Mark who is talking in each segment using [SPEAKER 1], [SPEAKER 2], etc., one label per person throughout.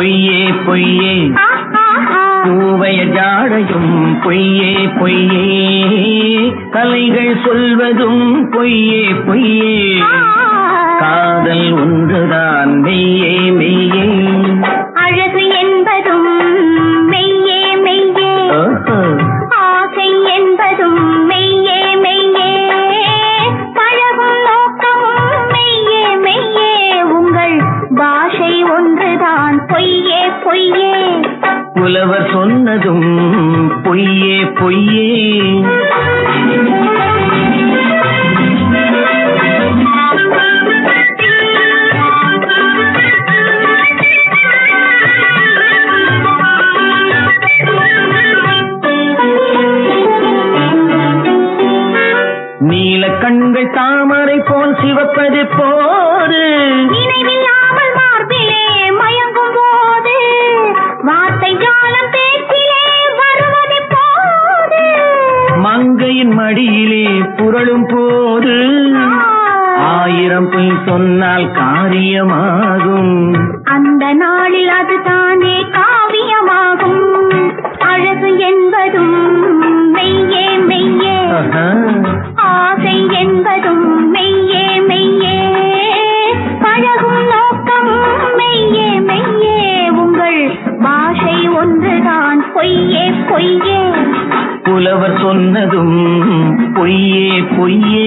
[SPEAKER 1] பொய்யே பொய்யே. பூவைய ஜாடையும் பொய்யே பொய்யே. கலைகள் சொல்வதும் பொய்யே பொய்யே. காதல் ஒன்றுதான் மெய்யே. புலவர் சொன்னதும் பொய்யே பொய்யே. நீல கண்கள் தாமரை போல் சிவப்பது
[SPEAKER 2] போல்
[SPEAKER 1] மங்கையின் மடியிலே புரளும் போது ஆயிரம் பொய் சொன்னால் காரியமாகும்.
[SPEAKER 2] அந்த நாளில் அது தானே காவியமாகும் அழகு என்பதும் மெய்யே மெய்யே. ஆசை என்பதும் மெய்யே மெய்யே. பழகும் நோக்கமும் மெய்யே மெய்யே. உங்கள் பாஷை ஒன்றுதான் பொய்யே பொய்யே.
[SPEAKER 1] புலவர் சொன்னதும் பொய்யே பொய்யே.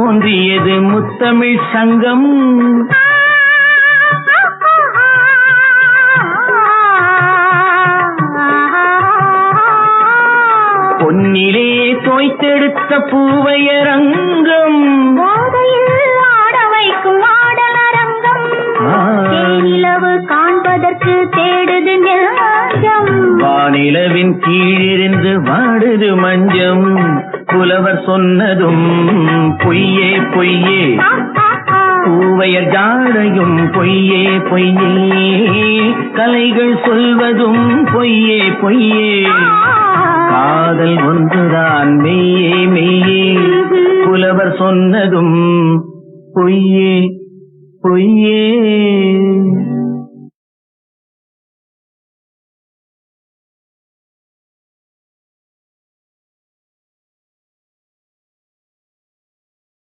[SPEAKER 1] தோன்றியது முத்தமிழ் சங்கம். பொன்னிலே தோய்த்தெடுத்த பூவையரங்கம்.
[SPEAKER 2] ஆட வைக்கும் ஆடலரங்கம். காண்பதற்கு தேடுது
[SPEAKER 1] வானிலவின் கீழிருந்து வாடுது மஞ்சம். புலவர் சொன்னதும் பொய்யே பொய்யே. பூவையர் ஜாடையும் பொய்யே பொய்யே. கலைகள் சொல்வதும் பொய்யே பொய்யே. காதல் ஒன்றுதான் மெய்யே மெய்யே. புலவர் சொன்னதும் பொய்யே.